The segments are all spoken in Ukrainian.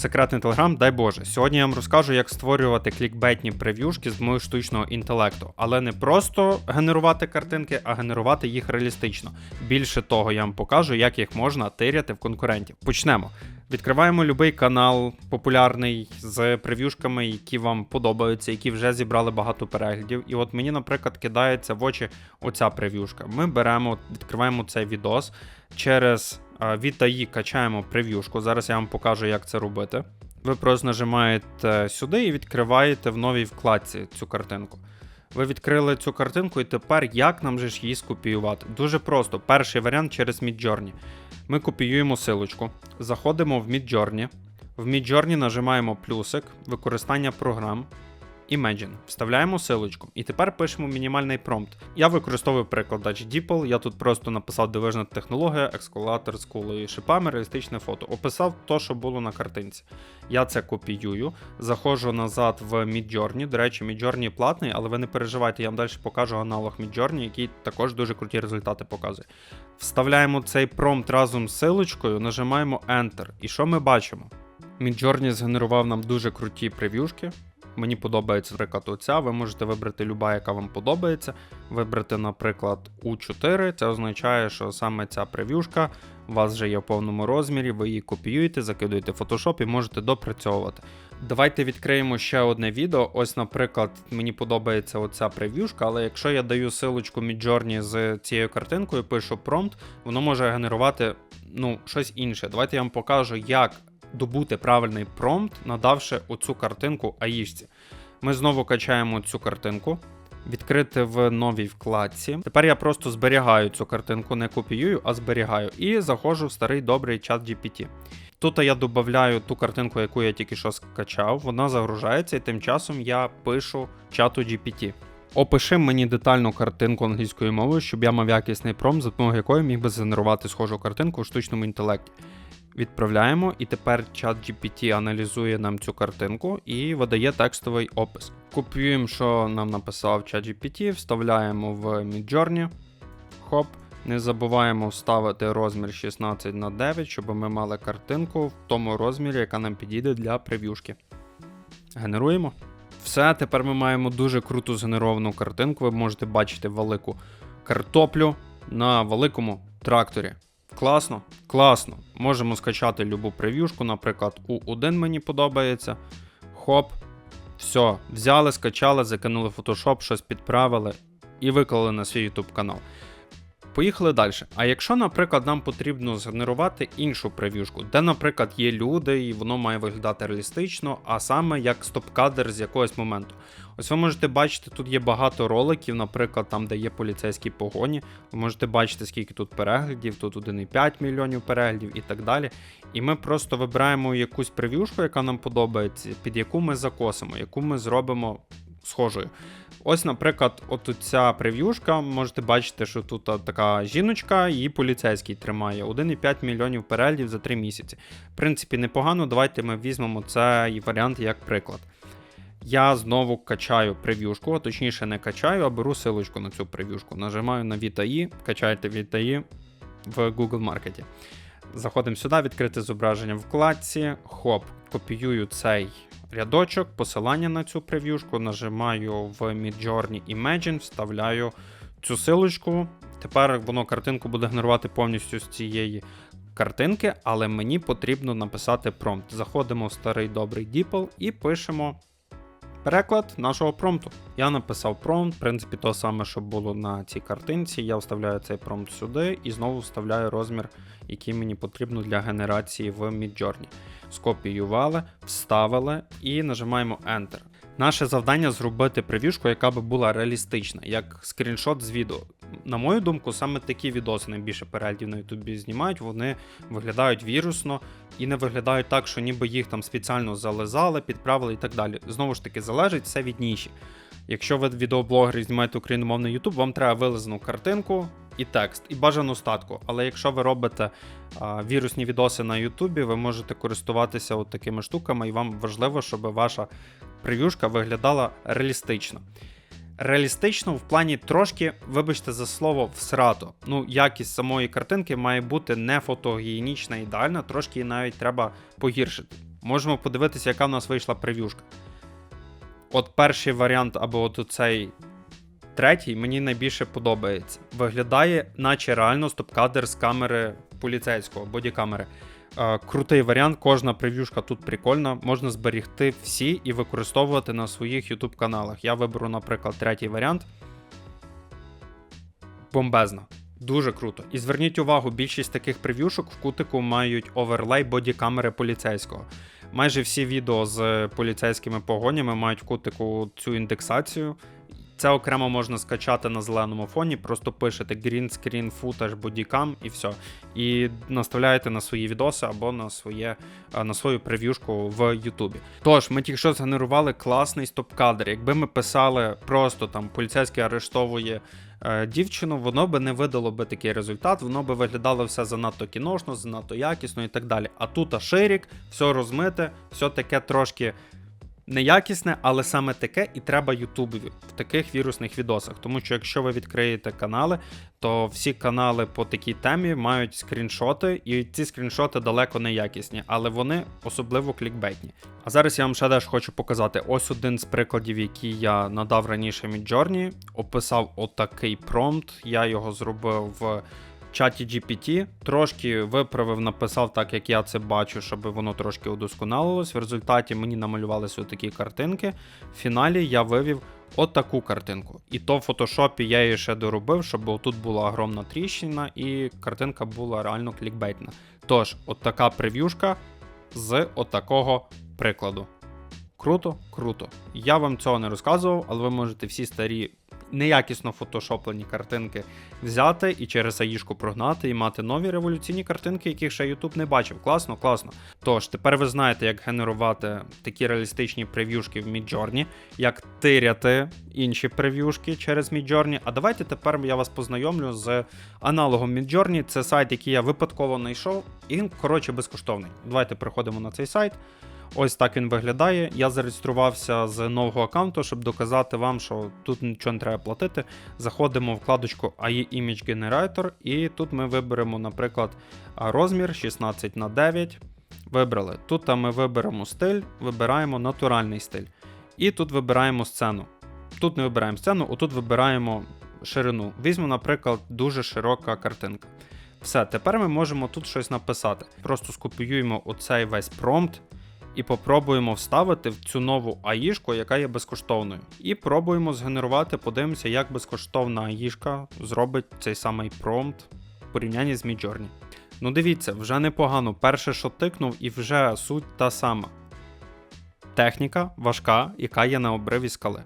секретний телеграм, дай Боже. Сьогодні я вам розкажу, як створювати клікбетні прев'юшки з допомогою штучного інтелекту, але не просто генерувати картинки, а генерувати їх реалістично. Більше того, я вам покажу, як їх можна тиряти в конкурентів. Почнемо. Відкриваємо будь-який канал популярний з прев'юшками, які вам подобаються, які вже зібрали багато переглядів. І от мені, наприклад, кидається в очі оця прев'юшка. Ми беремо, відкриваємо цей відос через від AI качаємо прев'юшку. Зараз я вам покажу, як це робити. Ви просто нажимаєте сюди і відкриваєте в новій вкладці цю картинку. Ви відкрили цю картинку, і тепер як нам же ж її скопіювати? Дуже просто. Перший варіант через Midjourney. Ми копіюємо силочку, заходимо в Midjourney. В Midjourney нажимаємо плюсик, використання програм. Imagine. Вставляємо силочку. І тепер пишемо мінімальний промпт. Я використовую перекладач DeepL, я тут просто написав дивижна технологія, екскалатор з кулею шипами, реалістичне фото. Описав то, що було на картинці. Я це копіюю, заходжу назад в Midjourney. До речі, Midjourney платний, але ви не переживайте, я вам далі покажу аналог Midjourney, який також дуже круті результати показує. Вставляємо цей промпт разом з силочкою, нажимаємо Enter. І що ми бачимо? Midjourney згенерував нам дуже круті прев'юшки. Мені подобається, наприклад, оця. Ви можете вибрати люба, яка вам подобається. Вибрати, наприклад, U4. Це означає, що саме ця прев'юшка у вас вже є в повному розмірі, ви її копіюєте, закидуєте в Photoshop і можете допрацьовувати. Давайте відкриємо ще одне відео. Ось, наприклад, мені подобається оця прев'юшка, але якщо я даю силочку Midjourney з цією картинкою, пишу промпт, воно може генерувати ну, щось інше. Давайте я вам покажу, як добути правильний промпт, надавши оцю картинку аїшці. Ми знову качаємо цю картинку, відкрити в новій вкладці. Тепер я просто зберігаю цю картинку, не копіюю, а зберігаю. І заходжу в старий добрий чат GPT. Тут я додаю ту картинку, яку я тільки що скачав, вона загружається, і тим часом я пишу чату GPT. Опиши мені детальну картинку англійською мовою, щоб я мав якісний промпт, за допомогою якої міг би згенерувати схожу картинку у штучному інтелекті. Відправляємо, і тепер чат GPT аналізує нам цю картинку і видає текстовий опис. Копіюємо, що нам написав чат GPT, вставляємо в Midjourney. Хоп. Не забуваємо вставити розмір 16 на 9, щоб ми мали картинку в тому розмірі, яка нам підійде для прев'юшки. Генеруємо. Все, тепер ми маємо дуже круту згенеровану картинку. Ви можете бачити велику картоплю на великому тракторі. Класно, класно. Можемо скачати любу прев'юшку, наприклад, U1 мені подобається. Хоп. Все, взяли, скачали, закинули Photoshop, щось підправили і виклали на свій YouTube канал. Поїхали далі. А якщо, наприклад, нам потрібно згенерувати іншу прев'юшку, де, наприклад, є люди, і воно має виглядати реалістично, а саме як стоп-кадр з якогось моменту. Ось ви можете бачити, тут є багато роликів, наприклад, там, де є поліцейські погоні. Ви можете бачити, скільки тут переглядів, тут 1,5 мільйонів переглядів і так далі. І ми просто вибираємо якусь прев'юшку, яка нам подобається, під яку ми закосимо, яку ми зробимо схожою. Ось, наприклад, от ця прев'юшка, можете бачити, що тут така жіночка, її поліцейський тримає 1,5 мільйонів переглядів за 3 місяці. В принципі, непогано. Давайте ми візьмемо цей варіант як приклад. Я знову качаю прев'юшку, а точніше не качаю, а беру силочку на цю прев'юшку. Нажимаю на VTI, качайте VTI в Google Market. Заходимо сюди, відкрити зображення в вкладці. Хоп, копіюю цей рядочок, посилання на цю прев'юшку, нажимаю в Midjourney Imagine, вставляю цю силочку. Тепер воно картинку буде генерувати повністю з цієї картинки, але мені потрібно написати промпт. Заходимо в старий добрий Діпл і пишемо. Переклад нашого промпту. Я написав промпт, в принципі, то саме, що було на цій картинці. Я вставляю цей промпт сюди і знову вставляю розмір, який мені потрібно для генерації в Midjourney. Скопіювали, вставили і нажимаємо Enter. Наше завдання зробити прев'юшку, яка би була реалістична, як скріншот з відео. На мою думку, саме такі відоси найбільше переглядів на Ютубі знімають, вони виглядають вірусно і не виглядають так, що ніби їх там спеціально зализали, підправили і так далі. Знову ж таки, залежить все від ніші. Якщо ви відеоблогер і знімаєте україномовний YouTube, вам треба вилизану картинку і текст, і бажану статку. Але якщо ви робите а, вірусні відоси на Ютубі, ви можете користуватися от такими штуками, і вам важливо, щоб ваша прев'юшка виглядала реалістично. Реалістично в плані трошки, вибачте за слово, всрато. Ну, якість самої картинки має бути не фотогенічна, ідеальна, трошки її навіть треба погіршити. Можемо подивитися, яка в нас вийшла прев'юшка. От перший варіант, або от цей третій, мені найбільше подобається. Виглядає, наче реально стоп-кадр з камери поліцейського, бодікамери. Е, крутий варіант, кожна прев'юшка тут прикольна. Можна зберігти всі і використовувати на своїх YouTube каналах. Я виберу, наприклад, третій варіант. Бомбезна. Дуже круто. І зверніть увагу, більшість таких прев'юшок в кутику мають оверлей бодікамери поліцейського. Майже всі відео з поліцейськими погонями мають в кутику цю індексацію. Це окремо можна скачати на зеленому фоні, просто пишете green screen footage bodycam і все. І наставляєте на свої відоси або на своє е, на свою прев'юшку в Ютубі. Тож, ми тільки що згенерували класний стоп-кадр. Якби ми писали просто там поліцейський арештовує е, дівчину, воно би не видало би такий результат, воно би виглядало все занадто кіношно, занадто якісно і так далі. А тут аширік, все розмите, все таке трошки неякісне, але саме таке і треба Ютубові в таких вірусних відосах. Тому що якщо ви відкриєте канали, то всі канали по такій темі мають скріншоти, і ці скріншоти далеко не якісні, але вони особливо клікбейтні. А зараз я вам ще теж хочу показати ось один з прикладів, який я надав раніше Midjourney, описав отакий промпт. Я його зробив чаті GPT, трошки виправив, написав так, як я це бачу, щоб воно трошки удосконалилось. В результаті мені намалювалися такі картинки. В фіналі я вивів отаку картинку. І то в фотошопі я її ще доробив, щоб тут була огромна тріщина, і картинка була реально клікбейтна. Тож, от така прев'юшка з отакого прикладу. Круто, круто. Я вам цього не розказував, але ви можете всі старі неякісно фотошоплені картинки взяти і через аїшку прогнати і мати нові революційні картинки, яких ще YouTube не бачив. Класно, класно. Тож, тепер ви знаєте, як генерувати такі реалістичні прев'юшки в Midjourney, як тиряти інші прев'юшки через Midjourney. А давайте тепер я вас познайомлю з аналогом Midjourney. Це сайт, який я випадково знайшов, і він, коротше, безкоштовний. Давайте переходимо на цей сайт. Ось так він виглядає. Я зареєструвався з нового аккаунту, щоб доказати вам, що тут нічого не треба платити. Заходимо в вкладочку AI Image Generator, і тут ми виберемо, наприклад, розмір 16 на 9. Вибрали. Тут ми виберемо стиль, вибираємо натуральний стиль. І тут вибираємо сцену. Тут не вибираємо сцену, отут вибираємо ширину. Візьму, наприклад, дуже широка картинка. Все, тепер ми можемо тут щось написати. Просто скопіюємо оцей весь промпт і попробуємо вставити в цю нову аїшку, яка є безкоштовною. І пробуємо згенерувати, подивимося, як безкоштовна аїшка зробить цей самий промпт в порівнянні з Midjourney. Ну дивіться, вже непогано. Перше, що тикнув, і вже суть та сама. Техніка важка, яка є на обриві скали.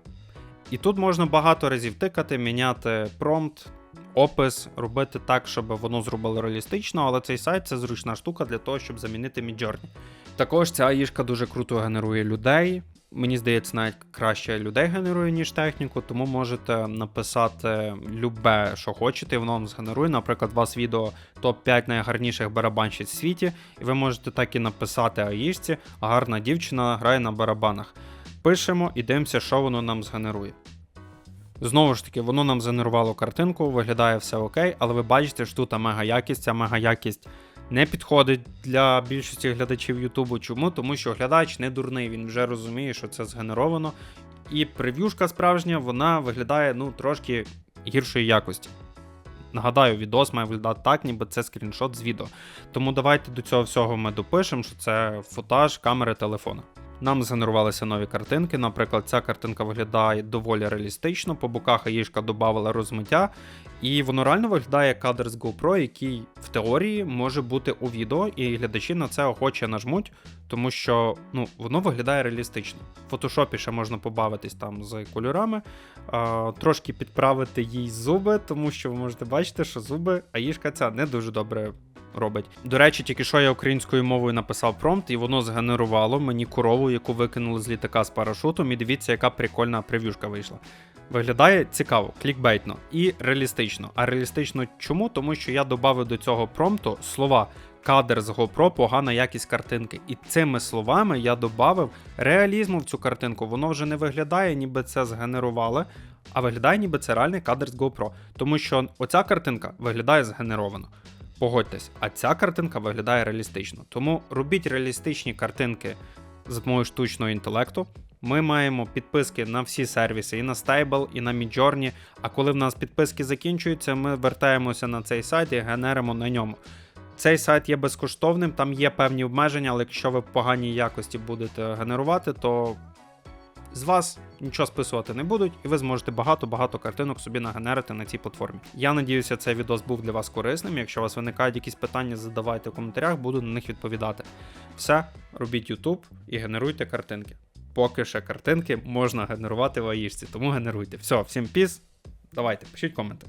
І тут можна багато разів тикати, міняти промпт, опис, робити так, щоб воно зробило реалістично, але цей сайт це зручна штука для того, щоб замінити Midjourney. Також ця аїшка дуже круто генерує людей. Мені здається, навіть краще людей генерує, ніж техніку, тому можете написати любе, що хочете, і воно вам згенерує. Наприклад, у вас відео топ-5 найгарніших барабанщиць в світі, і ви можете так і написати аїшці, гарна дівчина грає на барабанах. Пишемо і дивимося, що воно нам згенерує. Знову ж таки, воно нам згенерувало картинку, виглядає все окей, але ви бачите, що тут мега якість, ця мега якість не підходить для більшості глядачів Ютубу. Чому? Тому що глядач не дурний, він вже розуміє, що це згенеровано. І прев'юшка справжня, вона виглядає ну, трошки гіршої якості. Нагадаю, відос має виглядати так, ніби це скріншот з відео. Тому давайте до цього всього ми допишемо, що це футаж камери телефона. Нам згенерувалися нові картинки. Наприклад, ця картинка виглядає доволі реалістично, по боках аїшка додавала розмиття, і воно реально виглядає як кадр з GoPro, який в теорії може бути у відео, і глядачі на це охоче нажмуть, тому що ну, воно виглядає реалістично. В фотошопі ще можна побавитись там з кольорами, а, трошки підправити їй зуби, тому що ви можете бачити, що зуби аїшка ця не дуже добре робить. До речі, тільки що я українською мовою написав промпт, і воно згенерувало мені корову, яку викинули з літака з парашутом. І дивіться, яка прикольна прев'юшка вийшла. Виглядає цікаво, клікбейтно і реалістично. А реалістично чому? Тому що я додав до цього промпту слова. Кадр з GoPro, погана якість картинки. І цими словами я додав реалізму в цю картинку. Воно вже не виглядає, ніби це згенерували, а виглядає, ніби це реальний кадр з GoPro. Тому що оця картинка виглядає згенеровано. Погодьтесь, а ця картинка виглядає реалістично. Тому робіть реалістичні картинки з допомогою штучного інтелекту. Ми маємо підписки на всі сервіси, і на Stable, і на Midjourney. А коли в нас підписки закінчуються, ми вертаємося на цей сайт і генеримо на ньому. Цей сайт є безкоштовним, там є певні обмеження, але якщо ви в поганій якості будете генерувати, то з вас нічого списувати не будуть, і ви зможете багато-багато картинок собі нагенерити на цій платформі. Я надіюся, цей відос був для вас корисним. Якщо у вас виникають якісь питання, задавайте в коментарях, буду на них відповідати. Все, робіть YouTube і генеруйте картинки. Поки ще картинки можна генерувати в аїшці, тому генеруйте. Все, всім піс. Давайте, пишіть коменти.